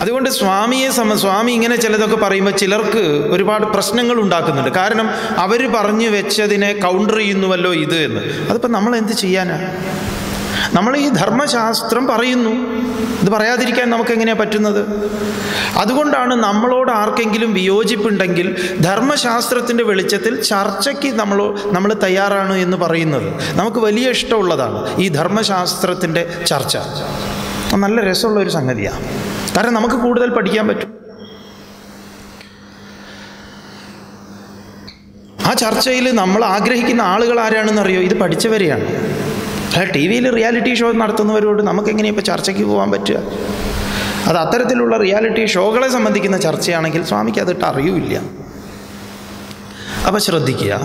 അതുകൊണ്ട് സ്വാമിയെ സമ സ്വാമി ഇങ്ങനെ ചിലതൊക്കെ പറയുമ്പോൾ ചിലർക്ക് ഒരുപാട് പ്രശ്നങ്ങൾ ഉണ്ടാക്കുന്നുണ്ട്. കാരണം അവർ പറഞ്ഞു വെച്ചതിനെ കൗണ്ടർ ചെയ്യുന്നുവല്ലോ ഇത് എന്ന്. അതിപ്പോൾ നമ്മൾ എന്ത് ചെയ്യാനാ? നമ്മൾ ഈ ധർമ്മശാസ്ത്രം പറയുന്നു. ഇത് പറയാതിരിക്കാൻ നമുക്ക് എങ്ങനെയാണ് പറ്റുന്നത്? അതുകൊണ്ടാണ് നമ്മളോട് ആർക്കെങ്കിലും വിയോജിപ്പുണ്ടെങ്കിൽ ധർമ്മശാസ്ത്രത്തിന്റെ വെളിച്ചത്തിൽ ചർച്ചയ്ക്ക് നമ്മൾ നമ്മൾ തയ്യാറാണ് എന്ന് പറയുന്നത്. നമുക്ക് വലിയ ഇഷ്ടമുള്ളതാണ് ഈ ധർമ്മശാസ്ത്രത്തിന്റെ ചർച്ച. നല്ല രസമുള്ള ഒരു സംഗതിയാണ് കാരണം നമുക്ക് കൂടുതൽ പഠിക്കാൻ പറ്റും. ആ ചർച്ചയിൽ നമ്മൾ ആഗ്രഹിക്കുന്ന ആളുകൾ ആരാണെന്ന് അറിയോ? ഇത് പഠിച്ചവരെയാണ്. അല്ല ടി വിയിൽ റിയാലിറ്റി ഷോ നടത്തുന്നവരോട് നമുക്ക് എങ്ങനെയാണ് ഇപ്പോൾ ചർച്ചയ്ക്ക് പോകാൻ പറ്റുക? അത് അത്തരത്തിലുള്ള റിയാലിറ്റി ഷോകളെ സംബന്ധിക്കുന്ന ചർച്ചയാണെങ്കിൽ സ്വാമിക്ക് അതിട്ട് അറിയൂല്ല. അപ്പം ശ്രദ്ധിക്കുക.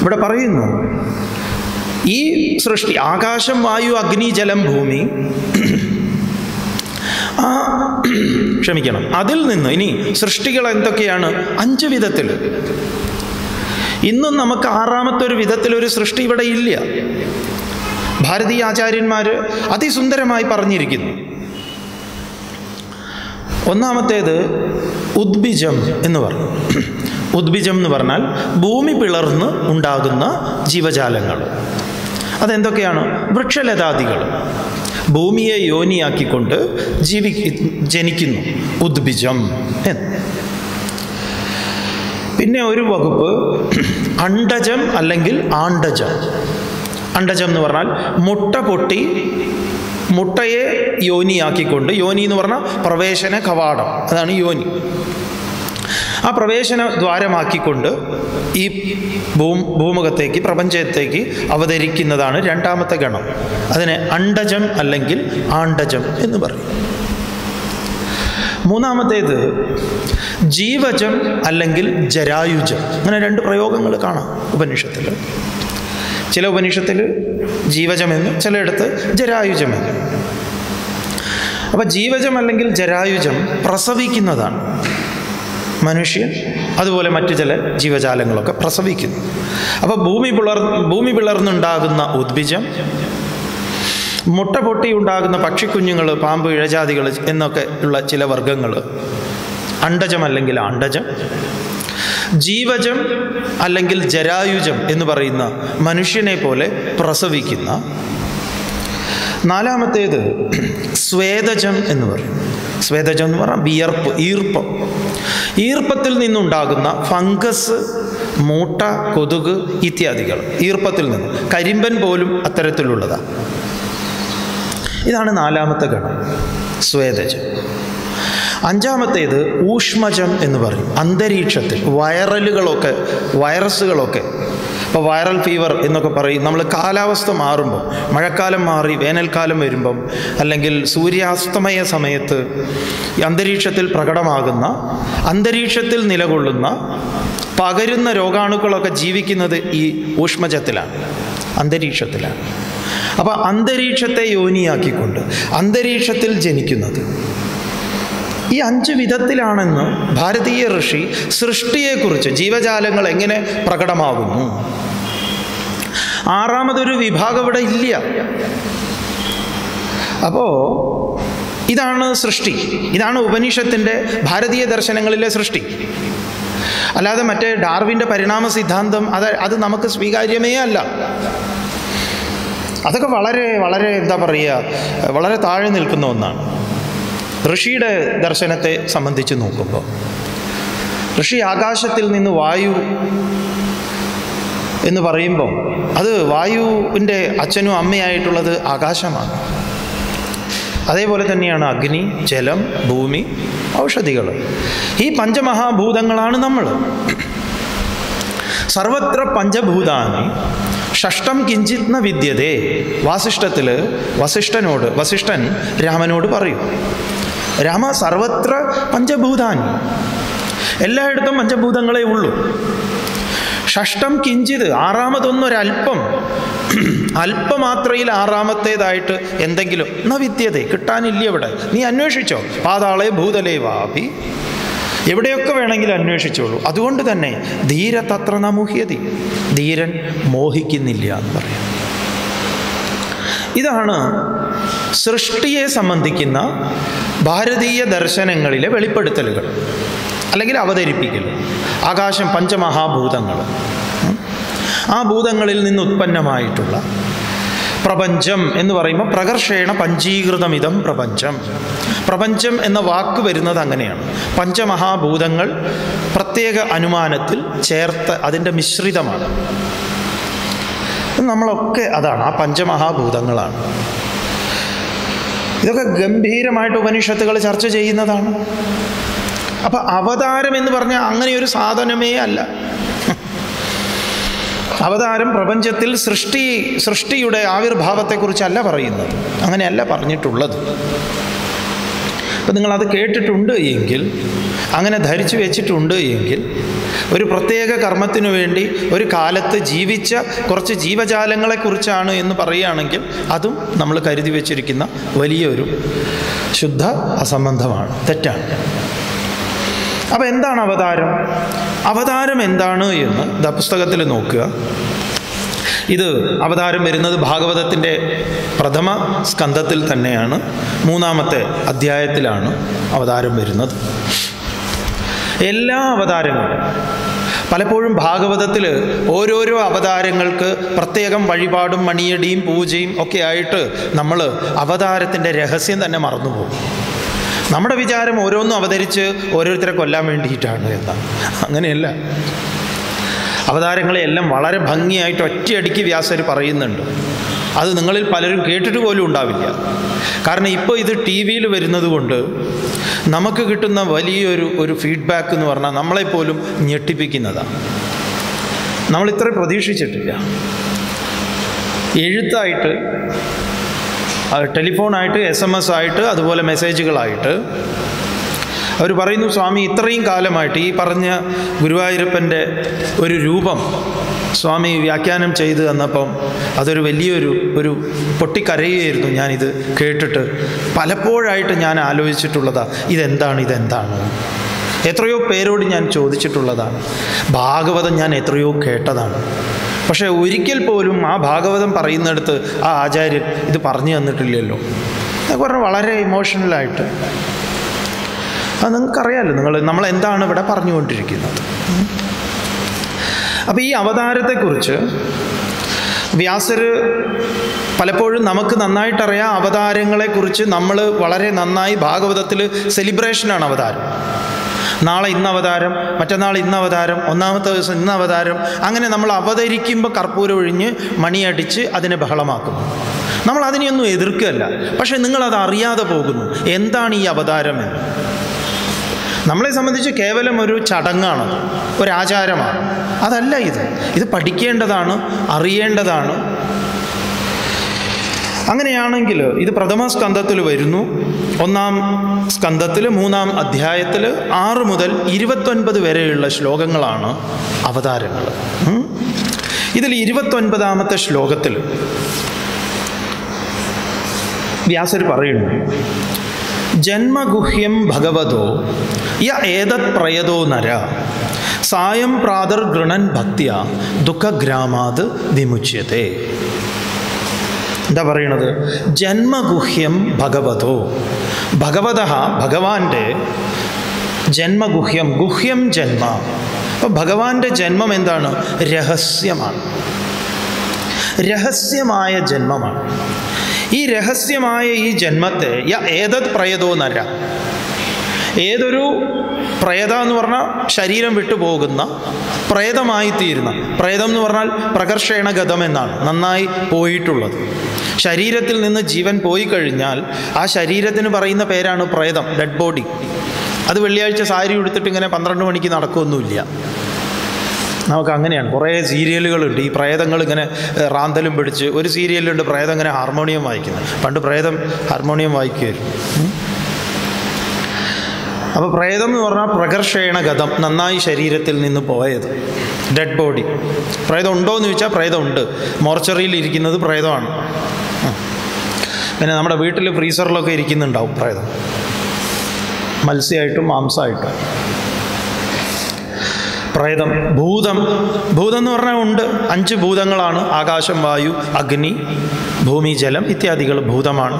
ഇവിടെ പറയുന്നു ഈ സൃഷ്ടി ആകാശം വായു അഗ്നി ജലം ഭൂമി ക്ഷമിക്കണം. അതിൽ നിന്ന് ഇനി സൃഷ്ടികൾ എന്തൊക്കെയാണ്? അഞ്ച് വിധത്തിൽ. ഇന്നും നമുക്ക് ആറാമത്തെ ഒരു വിധത്തിലൊരു സൃഷ്ടി ഇവിടെ ഇല്ല. ഭാരതീയ ആചാര്യന്മാർ അതിസുന്ദരമായി പറഞ്ഞിരിക്കുന്നു. ഒന്നാമത്തേത് ഉദ്ബിജം എന്ന് പറഞ്ഞു. ഉദ്ബിജം എന്ന് പറഞ്ഞാൽ ഭൂമി പിളർന്ന് ഉണ്ടാകുന്ന ജീവജാലങ്ങൾ. അതെന്തൊക്കെയാണ്? വൃക്ഷലതാദികൾ. ഭൂമിയെ യോനിയാക്കിക്കൊണ്ട് ജീവി ജനിക്കുന്നു. ഉദ്ബിജം പിന്നെ ഒരു വകുപ്പ് അണ്ടജം അല്ലെങ്കിൽ ആണ്ടജം അണ്ടജം എന്ന് പറഞ്ഞാൽ മുട്ട പൊട്ടി മുട്ടയെ യോനിയാക്കിക്കൊണ്ട് യോനി എന്ന് പറഞ്ഞാൽ പ്രവേശന കവാടം. അതാണ് യോനി. ആ പ്രവേശന ദ്വാരമാക്കിക്കൊണ്ട് ഈ ഭൂ ഭൂമുഖത്തേക്ക് പ്രപഞ്ചത്തേക്ക് അവതരിക്കുന്നതാണ് രണ്ടാമത്തെ ഗണം. അതിനെ അണ്ടജം അല്ലെങ്കിൽ ആണ്ടജം എന്ന് പറയും. മൂന്നാമത്തേത് ജീവജം അല്ലെങ്കിൽ ജരായുജം. അങ്ങനെ രണ്ട് പ്രയോഗങ്ങൾ കാണാം ഉപനിഷത്തിൽ. ചില ഉപനിഷത്തിൽ ജീവജമെന്ന് ചിലയിടത്ത് ജരായുജമെന്ന് അപ്പം ജീവജം അല്ലെങ്കിൽ ജരായുജം പ്രസവിക്കുന്നതാണ്. മനുഷ്യൻ അതുപോലെ മറ്റു ചില ജീവജാലങ്ങളൊക്കെ പ്രസവിക്കുന്നു. അപ്പോൾ ഭൂമി പിളർ ഭൂമി പിളർന്നുണ്ടാകുന്ന ഉദ്ഭിജം മുട്ട പൊട്ടി ഉണ്ടാകുന്ന പക്ഷിക്കുഞ്ഞുങ്ങൾ പാമ്പ് ഇഴജാതികൾ എന്നൊക്കെ ഉള്ള ചില വർഗങ്ങൾ അണ്ടജം അല്ലെങ്കിൽ അണ്ടജം ജീവജം അല്ലെങ്കിൽ ജരായുജം എന്ന് പറയുന്ന മനുഷ്യനെ പോലെ പ്രസവിക്കുന്ന. നാലാമത്തേത് സ്വേദജം എന്ന് പറയും. സ്വേദജം എന്ന് പറഞ്ഞാൽ വിയർപ്പ് ഈർപ്പം. ഈർപ്പത്തിൽ നിന്നുണ്ടാകുന്ന ഫംഗസ് മൂട്ട കൊതുക് ഇത്യാദികൾ ഈർപ്പത്തിൽ നിന്ന്. കരിമ്പൻ പോലും അത്തരത്തിലുള്ളതാണ് ഇതാണ് നാലാമത്തെ ഗണം സ്വേദജം അഞ്ചാമത്തേത് ഊഷ്മജം എന്ന് പറയും. അന്തരീക്ഷത്തിൽ വൈറലുകളൊക്കെ വൈറസുകളൊക്കെ ഇപ്പോൾ വൈറൽ ഫീവർ എന്നൊക്കെ പറയും. നമ്മൾ കാലാവസ്ഥ മാറുമ്പോൾ മഴക്കാലം മാറി വേനൽക്കാലം വരുമ്പം അല്ലെങ്കിൽ സൂര്യാസ്തമയ സമയത്ത് അന്തരീക്ഷത്തിൽ പ്രകടമാകുന്ന അന്തരീക്ഷത്തിൽ നിലകൊള്ളുന്ന പകരുന്ന രോഗാണുക്കളൊക്കെ ജീവിക്കുന്നത് ഈ ഊഷ്മജത്തിലാണ് അന്തരീക്ഷത്തിലാണ്. അപ്പോൾ അന്തരീക്ഷത്തെ യോനിയാക്കിക്കൊണ്ട് അന്തരീക്ഷത്തിൽ ജനിക്കുന്നത് ഈ അഞ്ച് വിധത്തിലാണെന്ന് ഭാരതീയ ഋഷി സൃഷ്ടിയെക്കുറിച്ച് ജീവജാലങ്ങൾ എങ്ങനെ പ്രകടമാകുന്നു? ആറാമതൊരു വിഭാഗം ഇവിടെ ഇല്ല. അപ്പോൾ ഇതാണ് സൃഷ്ടി. ഇതാണ് ഉപനിഷത്തിന്റെ ഭാരതീയ ദർശനങ്ങളിലെ സൃഷ്ടി. അല്ലാതെ മറ്റേ ഡാർവിന്റെ പരിണാമ സിദ്ധാന്തം അത് അത് നമുക്ക് സ്വീകാര്യമേ അല്ല. അതൊക്കെ വളരെ വളരെ എന്താ പറയുക വളരെ താഴെ നിൽക്കുന്ന ഒന്നാണ്. ഋഷിയുടെ ദർശനത്തെ സംബന്ധിച്ച് നോക്കുമ്പോൾ ഋഷി ആകാശത്തിൽ നിന്ന് വായു എന്ന് പറയുമ്പോൾ അത് വായുവിന്റെ അച്ഛനും അമ്മയായിട്ടുള്ളത് ആകാശമാണ്. അതേപോലെ തന്നെയാണ് അഗ്നി ജലം ഭൂമി ഔഷധികൾ. ഈ പഞ്ചമഹാഭൂതങ്ങളാണ് നമ്മൾ. സർവത്ര പഞ്ചഭൂതാനി ഷഷ്ടം കിഞ്ചിത്ന വിദ്യതേ വാസിഷ്ഠത്തിൽ വസിഷ്ഠനോട് വസിഷ്ഠൻ രാമനോട് പറയും. രാമ സർവത്ര പഞ്ചഭൂതാനി എല്ലായിടത്തും പഞ്ചഭൂതങ്ങളേ ഉള്ളൂ. ഷഷ്ടം കിഞ്ചിത് ആറാമതൊന്നൊരൽപ്പം. അല്പമാത്രയിൽ ആറാമത്തേതായിട്ട് എന്തെങ്കിലും ന വിദ്യത കിട്ടാനില്ല ഇവിടെ. നീ അന്വേഷിച്ചോ? പാതാളെ ഭൂതലേ വാപി എവിടെയൊക്കെ വേണമെങ്കിലും അന്വേഷിച്ചോളൂ. അതുകൊണ്ട് തന്നെ ധീര തത്ര നമുഹ്യതി. ധീരൻ മോഹിക്കുന്നില്ല എന്ന് പറയാം. ഇതാണ് സൃഷ്ടിയെ സംബന്ധിക്കുന്ന ഭാരതീയ ദർശനങ്ങളിലെ വെളിപ്പെടുത്തലുകൾ അല്ലെങ്കിൽ അവതരിപ്പിക്കൽ. ആകാശം പഞ്ചമഹാഭൂതങ്ങൾ. ആ ഭൂതങ്ങളിൽ നിന്ന് ഉത്പന്നമായിട്ടുള്ള പ്രപഞ്ചം എന്ന് പറയുമ്പോൾ പ്രകർഷേണ പഞ്ചീകൃതമിതം പ്രപഞ്ചം. പ്രപഞ്ചം എന്ന വാക്ക് വരുന്നത് അങ്ങനെയാണ്. പഞ്ചമഹാഭൂതങ്ങൾ പ്രത്യേക അനുമാനത്തിൽ ചേർത്ത് അതിന്റെ മിശ്രിതമാണ്. നമ്മളൊക്കെ അതാണ് ആ പഞ്ചമഹാഭൂതങ്ങളാണ്. ഇതൊക്കെ ഗംഭീരമായിട്ട് ഉപനിഷത്തുകൾ ചർച്ച ചെയ്യുന്നതാണ്. അപ്പം അവതാരം എന്ന് പറഞ്ഞാൽ അങ്ങനെയൊരു സാധനമേ അല്ല. അവതാരം പ്രപഞ്ചത്തിൽ സൃഷ്ടി സൃഷ്ടിയുടെ ആവിർഭാവത്തെക്കുറിച്ചല്ല പറയുന്നത്. അങ്ങനെയല്ല പറഞ്ഞിട്ടുള്ളത്. അപ്പം നിങ്ങളത് കേട്ടിട്ടുണ്ട് എങ്കിൽ അങ്ങനെ ധരിച്ചു വെച്ചിട്ടുണ്ട് എങ്കിൽ ഒരു പ്രത്യേക കർമ്മത്തിനു വേണ്ടി ഒരു കാലത്ത് ജീവിച്ച കുറച്ച് ജീവജാലങ്ങളെക്കുറിച്ചാണ് എന്ന് പറയുകയാണെങ്കിൽ അതും നമ്മൾ കരുതി വച്ചിരിക്കുന്ന വലിയൊരു ശുദ്ധ അസംബന്ധമാണ്. തെറ്റാണ്. അപ്പോൾ എന്താണ് അവതാരം? അവതാരം എന്താണ് എന്ന് ദ പുസ്തകത്തിൽ നോക്കുക. ഇത് അവതാരം വരുന്നത് ഭാഗവതത്തിന്റെ പ്രഥമ സ്കന്ധത്തിൽ തന്നെയാണ്. മൂന്നാമത്തെ അധ്യായത്തിലാണ് അവതാരം വരുന്നത്. എല്ലാ അവതാരങ്ങളും. പലപ്പോഴും ഭാഗവതത്തിൽ ഓരോരോ അവതാരങ്ങൾക്ക് പ്രത്യേകം വഴിപാടും മണിയടിയും പൂജയും ഒക്കെ ആയിട്ട് നമ്മൾ അവതാരത്തിന്റെ രഹസ്യം തന്നെ മറന്നുപോകും. നമ്മുടെ വിചാരം ഓരോന്നും അവതരിച്ച് ഓരോരുത്തരെ കൊല്ലാൻ വേണ്ടിയിട്ടാണ് എന്നാണ് അങ്ങനെയല്ല. അവതാരങ്ങളെ എല്ലാം വളരെ ഭംഗിയായിട്ട് ഒറ്റയടിക്ക് വ്യാസർ പറയുന്നുണ്ട്. അത് നിങ്ങളിൽ പലരും കേട്ടിട്ട് പോലും ഉണ്ടാവില്ല. കാരണം ഇപ്പോൾ ഇത് ടി വിയിൽ വരുന്നത് കൊണ്ട് നമുക്ക് കിട്ടുന്ന വലിയൊരു ഒരു ഫീഡ്ബാക്ക് എന്ന് പറഞ്ഞാൽ നമ്മളെപ്പോലും ഞെട്ടിപ്പിക്കുന്നതാണ് നമ്മൾ ഇത്ര പ്രതീക്ഷിച്ചിട്ടില്ല. എഴുത്തായിട്ട് ടെലിഫോണായിട്ട് എസ് എം എസ് ആയിട്ട് അതുപോലെ മെസ്സേജുകളായിട്ട് അവർ പറയുന്നു സ്വാമി ഇത്രയും കാലമായിട്ട് ഈ പറഞ്ഞ ഗുരുവായൂരപ്പന്റെ ഒരു രൂപം സ്വാമി വ്യാഖ്യാനം ചെയ്ത് തന്നപ്പം അതൊരു വലിയൊരു ഒരു പൊട്ടിക്കരയുകയായിരുന്നു ഞാനിത് കേട്ടിട്ട്. പലപ്പോഴായിട്ട് ഞാൻ ആലോചിച്ചിട്ടുള്ളതാണ് ഇതെന്താണ് ഇതെന്താണ്? എത്രയോ പേരോട് ഞാൻ ചോദിച്ചിട്ടുള്ളതാണ് ഭാഗവതം ഞാൻ എത്രയോ കേട്ടതാണ്. പക്ഷേ ഒരിക്കൽ പോലും ആ ഭാഗവതം പറയുന്നിടത്ത് ആ ആചാര്യൻ ഇത് പറഞ്ഞു തന്നിട്ടില്ലല്ലോ. എന്നൊക്കെ പറഞ്ഞാൽ വളരെ ഇമോഷണലായിട്ട് അത് നിങ്ങൾക്കറിയാമല്ലോ നിങ്ങൾ നമ്മൾ എന്താണ് ഇവിടെ പറഞ്ഞുകൊണ്ടിരിക്കുന്നത്? അപ്പോൾ ഈ അവതാരത്തെക്കുറിച്ച് വ്യാസർ പലപ്പോഴും നമുക്ക് നന്നായിട്ടറിയാം അവതാരങ്ങളെക്കുറിച്ച് നമ്മൾ വളരെ നന്നായി ഭാഗവതത്തിൽ സെലിബ്രേഷനാണ് അവതാരം. നാളെ ഇന്ന് അവതാരം മറ്റന്നാൾ ഇന്ന് അവതാരം ഒന്നാമത്തെ ദിവസം ഇന്ന് അവതാരം അങ്ങനെ നമ്മൾ അവതരിക്കുമ്പോൾ കർപ്പൂരം ഒഴിഞ്ഞ് മണിയടിച്ച് അതിനെ ബഹളമാക്കും. നമ്മൾ അതിനെയൊന്നും എതിർക്കുകയല്ല. പക്ഷേ നിങ്ങളത് അറിയാതെ പോകുന്നു. എന്താണ് ഈ അവതാരം എന്ന് നമ്മളെ സംബന്ധിച്ച് കേവലം ഒരു ചടങ്ങാണ് ഒരാചാരമാണ് അതല്ല ഇത്. ഇത് പഠിക്കേണ്ടതാണ് അറിയേണ്ടതാണ്. അങ്ങനെയാണെങ്കിൽ ഇത് പ്രഥമ സ്കന്ധത്തിൽ വരുന്നു. ഒന്നാം സ്കന്ധത്തിൽ മൂന്നാം അധ്യായത്തിൽ ആറ് മുതൽ ഇരുപത്തൊൻപത് വരെയുള്ള ശ്ലോകങ്ങളാണ് അവതാരങ്ങൾ ഇതിൽ ഇരുപത്തൊൻപതാമത്തെ ശ്ലോകത്തിൽ വ്യാസർ പറയുന്നു ജന്മഗുഹ്യം ഭഗവതോ യ ഏതത് പ്രയതോ നര. സായം പ്രാതർ ഗൃണൻ ഭക്തിയ. ദുഃഖഗ്രാമാത് വിമുച്യത്തെ. എന്താ പറയണത്? ജന്മഗുഹ്യം ഭഗവതോ. ഭഗവത ഭഗവാന്റെ ജന്മഗുഹ്യം ഗുഹ്യം ജന്മ. അപ്പോൾ ഭഗവാന്റെ ജന്മം എന്താണ്? രഹസ്യമാണ്. രഹസ്യമായ ജന്മമാണ്. ഈ രഹസ്യമായ ഈ ജന്മത്തെ യ ഏതത് പ്രയതോ നര? ഏതൊരു പ്രേത എന്ന് പറഞ്ഞാൽ ശരീരം വിട്ടു പോകുന്ന പ്രേതമായി തീരുന്ന പ്രേതം എന്ന് പറഞ്ഞാൽ പ്രകർഷേണ ഗതം എന്നാണ്. നന്നായി പോയിട്ടുള്ളത്. ശരീരത്തിൽ നിന്ന് ജീവൻ പോയി കഴിഞ്ഞാൽ ആ ശരീരത്തിന് പറയുന്ന പേരാണ് പ്രേതം ഡെഡ് ബോഡി അത് വെള്ളിയാഴ്ച സാരി ഉടുത്തിട്ട് ഇങ്ങനെ പന്ത്രണ്ട് മണിക്ക് നടക്കുമൊന്നുമില്ല നമുക്ക് അങ്ങനെയാണ്. കുറേ സീരിയലുകളുണ്ട്. ഈ പ്രേതങ്ങൾ ഇങ്ങനെ റാന്തലും പിടിച്ച് ഒരു സീരിയലുണ്ട് പ്രേതം ഇങ്ങനെ ഹാർമോണിയം വായിക്കുന്നത്. പണ്ട് പ്രേതം ഹാർമോണിയം വായിക്കുമായിരുന്നു. അപ്പോൾ പ്രേതം എന്ന് പറഞ്ഞാൽ പ്രകർഷേണ ഗതം നന്നായി ശരീരത്തിൽ നിന്ന് പോയത്. ഡെഡ് ബോഡി പ്രേതം ഉണ്ടോ എന്ന് ചോദിച്ചാൽ പ്രേതം ഉണ്ട്. മോർച്ചറിയിൽ ഇരിക്കുന്നത് പ്രേതമാണ്. പിന്നെ നമ്മുടെ വീട്ടിൽ ഫ്രീസറിലൊക്കെ ഇരിക്കുന്നുണ്ടാവും പ്രേതം. മത്സ്യമായിട്ടും മാംസമായിട്ടും പ്രേതം ഭൂതം. ഭൂതം എന്ന് പറഞ്ഞാൽ ഉണ്ട്. അഞ്ച് ഭൂതങ്ങളാണ്. ആകാശം വായു അഗ്നി ഭൂമി ജലം ഇത്യാദികൾ ഭൂതമാണ്.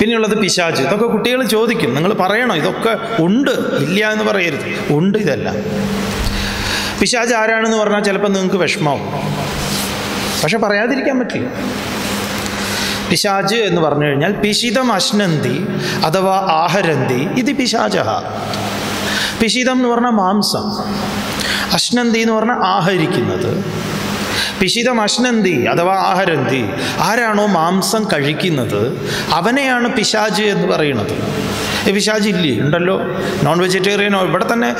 പിന്നെയുള്ളത് പിശാച്. ഇതൊക്കെ കുട്ടികൾ ചോദിക്കും. നിങ്ങൾ പറയണം? ഇതൊക്കെ ഉണ്ട്. ഇല്ല എന്ന് പറയരുത്. ഉണ്ട് ഇതെല്ലാം. പിശാച് ആരാണെന്ന് പറഞ്ഞാൽ ചിലപ്പോൾ നിങ്ങൾക്ക് വിഷമാവും പക്ഷെ പറയാതിരിക്കാൻ പറ്റില്ല. പിശാജ് എന്ന് പറഞ്ഞു കഴിഞ്ഞാൽ പിശിതം അശ്നന്തി അഥവാ ആഹരന്തി ഇത് പിശാജ പിശിതം എന്ന് പറഞ്ഞാൽ മാംസം. അശ്നന്തി എന്ന് പറഞ്ഞാൽ ആഹരിക്കുന്നത്. പിശിതം അശ്നന്തി അഥവാ ആഹരന്തി. ആരാണോ മാംസം കഴിക്കുന്നത് അവനെയാണ് പിശാജ് എന്ന് പറയുന്നത്. പിശാജ് ഇല്ലേ? ഉണ്ടല്ലോ. നോൺ വെജിറ്റേറിയനോ ഇവിടെ തന്നെ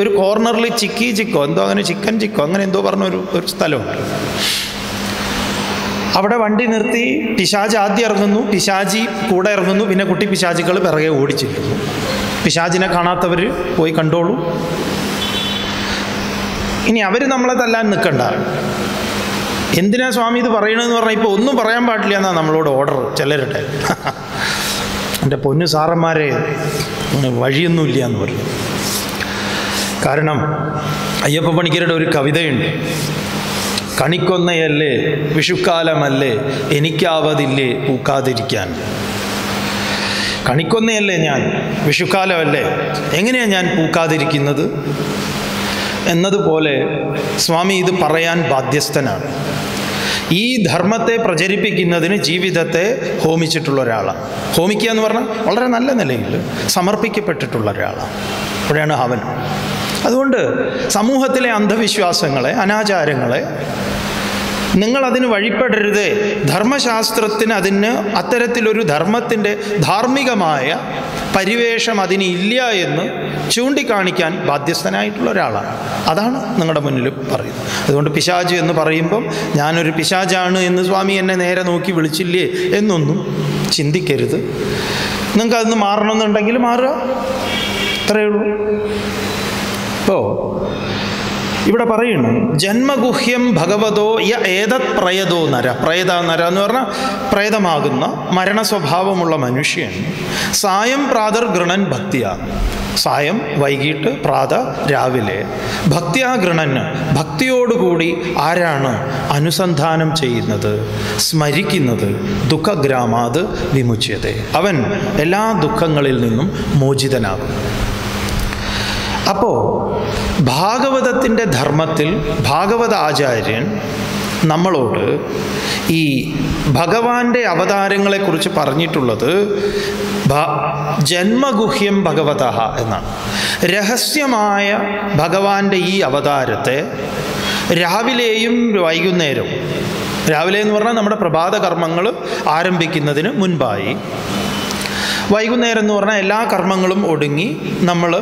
ഒരു കോർണറിൽ ചിക്കി ചിക്കോ എന്തോ അങ്ങനെ ചിക്കൻ ചിക്കോ അങ്ങനെ എന്തോ പറഞ്ഞ ഒരു ഒരു സ്ഥലമുണ്ട്. അവിടെ വണ്ടി നിർത്തി പിശാജ് ആദ്യം ഇറങ്ങുന്നു പിശാജി കൂടെ ഇറങ്ങുന്നു പിന്നെ കുട്ടി പിശാചികൾ പിറകെ ഓടിച്ചിരിക്കുന്നു പിശാജിനെ കാണാത്തവർ പോയി കണ്ടോളൂ. ഇനി അവർ നമ്മളെ തല്ലാൻ നിൽക്കണ്ട എന്തിനാ സ്വാമി ഇത് പറയണമെന്ന് പറഞ്ഞാൽ ഇപ്പോൾ ഒന്നും പറയാൻ പാടില്ല എന്നാണ് നമ്മളോട് ഓർഡർ ചിലരുടെ. എന്റെ പൊന്നു സാറന്മാരെ വഴിയൊന്നുമില്ല എന്ന് പറഞ്ഞു. കാരണം അയ്യപ്പ പണിക്കരുടെ ഒരു കവിതയുണ്ട്. കണിക്കൊന്നയല്ലേ വിഷുക്കാലമല്ലേ എനിക്കാവതില്ലേ പൂക്കാതിരിക്കാൻ. കണിക്കൊന്നയല്ലേ ഞാൻ വിഷുക്കാലമല്ലേ എങ്ങനെയാണ് ഞാൻ പൂക്കാതിരിക്കുന്നത്? എന്നതുപോലെ സ്വാമി ഇത് പറയാൻ ബാധ്യസ്ഥനാണ്. ഈ ധർമ്മത്തെ പ്രചരിപ്പിക്കുന്നതിന് ജീവിതത്തെ ഹോമിച്ചിട്ടുള്ള ഒരാളാണ്. ഹോമിക്കുക എന്ന് പറഞ്ഞാൽ വളരെ നല്ല നിലയിൽ സമർപ്പിക്കപ്പെട്ടിട്ടുള്ള ഒരാളാണ്. അവിടെയാണ് ഹവൻ അതുകൊണ്ട് സമൂഹത്തിലെ അന്ധവിശ്വാസങ്ങളെ അനാചാരങ്ങളെ നിങ്ങൾ അതിന് വഴിപ്പെടരുത്. ധർമ്മശാസ്ത്രത്തിന് അതിന് അത്തരത്തിലൊരു ധർമ്മത്തിന്റെ ധാർമ്മികമായ പരിവേഷം അതിന് ഇല്ല എന്ന് ചൂണ്ടിക്കാണിക്കാൻ ബാധ്യസ്ഥനായിട്ടുള്ള ഒരാളാണ്. അതാണ് നിങ്ങളുടെ മുന്നിൽ പറയുന്നത്. അതുകൊണ്ട് പിശാജ് എന്ന് പറയുമ്പം ഞാനൊരു പിശാജാണ് എന്ന് സ്വാമി എന്നെ നേരെ നോക്കി വിളിച്ചില്ലേ എന്നൊന്നും ചിന്തിക്കരുത്. നിങ്ങൾക്ക് അതിന് മാറണമെന്നുണ്ടെങ്കിൽ മാറുക. അത്രയേ ഉള്ളൂ. ഇപ്പോൾ ഇവിടെ പറയുന്നു ജന്മഗുഹ്യം ഭഗവതോ യ ഏതത് പ്രയതോ നര. പ്രയത നര എന്ന് പറഞ്ഞാൽ പ്രേതമാകുന്ന മരണ സ്വഭാവമുള്ള മനുഷ്യൻ. സായം പ്രാതർ ഗൃണൻ ഭക്തിയ. സായം വൈകിട്ട് പ്രാത രാവിലെ. ഭക്തിയാ ഗൃണന് ഭക്തിയോടുകൂടി ആരാണ് അനുസന്ധാനം ചെയ്യുന്നത്? സ്മരിക്കുന്നത്. ദുഃഖഗ്രാമാത് വിമുച്യത അവൻ എല്ലാ ദുഃഖങ്ങളിൽ നിന്നും മോചിതനാകും. അപ്പോൾ ഭാഗവതത്തിന്റെ ധർമ്മത്തിൽ ഭാഗവത ആചാര്യൻ നമ്മളോട് ഈ ഭഗവാന്റെ അവതാരങ്ങളെക്കുറിച്ച് പറഞ്ഞിട്ടുള്ളത് ജന്മഗുഹ്യം ഭഗവത എന്നാണ്. രഹസ്യമായ ഭഗവാന്റെ ഈ അവതാരത്തെ രാവിലെയും വൈകുന്നേരവും രാവിലെ എന്ന് പറഞ്ഞാൽ നമ്മുടെ പ്രഭാത കർമ്മങ്ങൾ ആരംഭിക്കുന്നതിന് മുൻപായി വൈകുന്നേരം എന്ന് പറഞ്ഞാൽ എല്ലാ കർമ്മങ്ങളും ഒടുങ്ങി നമ്മൾ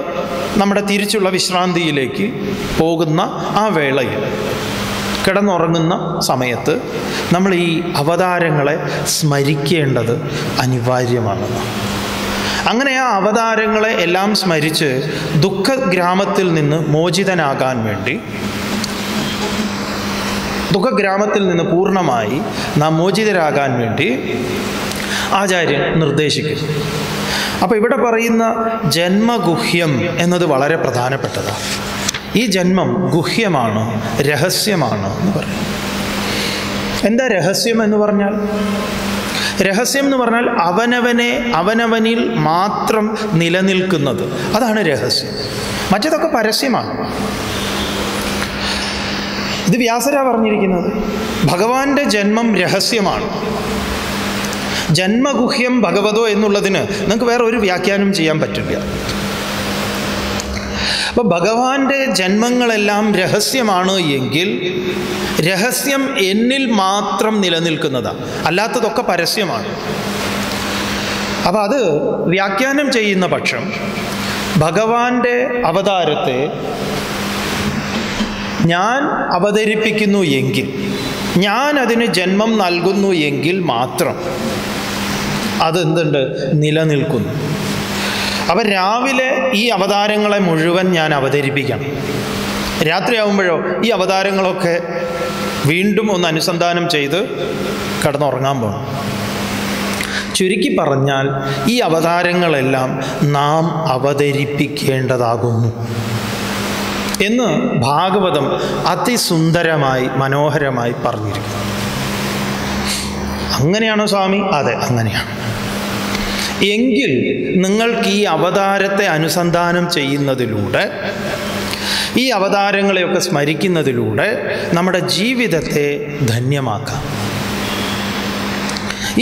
നമ്മുടെ തിരിച്ചുള്ള വിശ്രാന്തിയിലേക്ക് പോകുന്ന ആ വേളയിൽ കിടന്നുറങ്ങുന്ന സമയത്ത് നമ്മൾ ഈ അവതാരങ്ങളെ സ്മരിക്കേണ്ടത് അനിവാര്യമാണെന്ന് അങ്ങനെ ആ അവതാരങ്ങളെ എല്ലാം സ്മരിച്ച് ദുഃഖഗ്രാമത്തിൽ നിന്ന് മോചിതനാകാൻ വേണ്ടി ദുഃഖഗ്രാമത്തിൽ നിന്ന് പൂർണമായി നാം മോചിതരാകാൻ വേണ്ടി ആചാര്യൻ നിർദ്ദേശിക്കുന്നു. അപ്പോൾ ഇവിടെ പറയുന്ന ജന്മഗുഹ്യം എന്നത് വളരെ പ്രധാനപ്പെട്ടതാണ്. ഈ ജന്മം ഗുഹ്യമാണ് രഹസ്യമാണ് എന്ന് പറയും. എന്താ രഹസ്യം എന്ന് പറഞ്ഞാൽ? രഹസ്യം എന്ന് പറഞ്ഞാൽ അവനവനെ അവനവനിൽ മാത്രം നിലനിൽക്കുന്നത്. അതാണ് രഹസ്യം. മറ്റേതൊക്കെ പരസ്യമാണ്. ഇത് വ്യാസര പറഞ്ഞിരിക്കുന്നത് ഭഗവാന്റെ ജന്മം രഹസ്യമാണ്. ജന്മഗുഹ്യം ഭഗവതോ എന്നുള്ളതിന് നിങ്ങൾക്ക് വേറെ ഒരു വ്യാഖ്യാനം ചെയ്യാൻ പറ്റില്ല. അപ്പോൾ ഭഗവാന്റെ ജന്മങ്ങളെല്ലാം രഹസ്യമാണ് എങ്കിൽ രഹസ്യം എന്നിൽ മാത്രം നിലനിൽക്കുന്നതാണ് അല്ലാത്തതൊക്കെ പരസ്യമാണ്. അപ്പോൾ അത് വ്യാഖ്യാനം ചെയ്യുന്ന പക്ഷം ഭഗവാന്റെ അവതാരത്തെ ഞാൻ അവതരിപ്പിക്കുന്നു എങ്കിൽ ഞാൻ അതിന് ജന്മം നൽകുന്നു എങ്കിൽ മാത്രം അതെന്തുണ്ട്? നിലനിൽക്കുന്നു. അപ്പം രാവിലെ ഈ അവതാരങ്ങളെ മുഴുവൻ ഞാൻ അവതരിപ്പിക്കണം. രാത്രിയാവുമ്പോഴോ ഈ അവതാരങ്ങളൊക്കെ വീണ്ടും ഒന്ന് അനുസന്ധാനം ചെയ്ത് കിടന്നുറങ്ങാൻ പോകണം ചുരുക്കി പറഞ്ഞാൽ ഈ അവതാരങ്ങളെല്ലാം നാം അവതരിപ്പിക്കേണ്ടതാകുന്നു. എന്ന് ഭാഗവതം അതിസുന്ദരമായി മനോഹരമായി പറഞ്ഞിരിക്കുന്നു. അങ്ങനെയാണോ സ്വാമി? അതെ അങ്ങനെയാണ്. എങ്കിൽ നിങ്ങൾക്ക് ഈ അവതാരത്തെ അനുസന്ധാനം ചെയ്യുന്നതിലൂടെ ഈ അവതാരങ്ങളെയൊക്കെ സ്മരിക്കുന്നതിലൂടെ നമ്മുടെ ജീവിതത്തെ ധന്യമാക്കാം.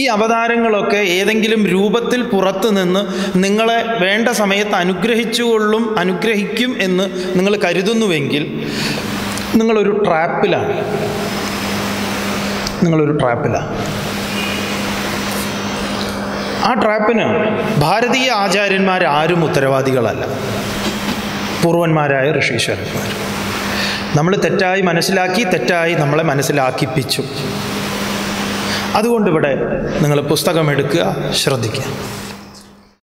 ഈ അവതാരങ്ങളൊക്കെ ഏതെങ്കിലും രൂപത്തിൽ പുറത്തു നിന്ന് നിങ്ങളെ വേണ്ട സമയത്ത് അനുഗ്രഹിച്ചുകൊള്ളും അനുഗ്രഹിക്കും എന്ന് നിങ്ങൾ കരുതുന്നുവെങ്കിൽ നിങ്ങളൊരു ട്രാപ്പിലാണ്. നിങ്ങളൊരു ട്രാപ്പിലാണ്. ആ ട്രാപ്പിന് ഭാരതീയ ആചാര്യന്മാർ ആരും ഉത്തരവാദികളല്ല. പൂർവന്മാരായ ഋഷീശ്വരന്മാർ നമ്മൾ തെറ്റായി മനസ്സിലാക്കി തെറ്റായി നമ്മളെ മനസ്സിലാക്കിപ്പിച്ചു. അതുകൊണ്ടിവിടെ നിങ്ങൾ പുസ്തകം എടുക്കുക ശ്രദ്ധിക്കുക.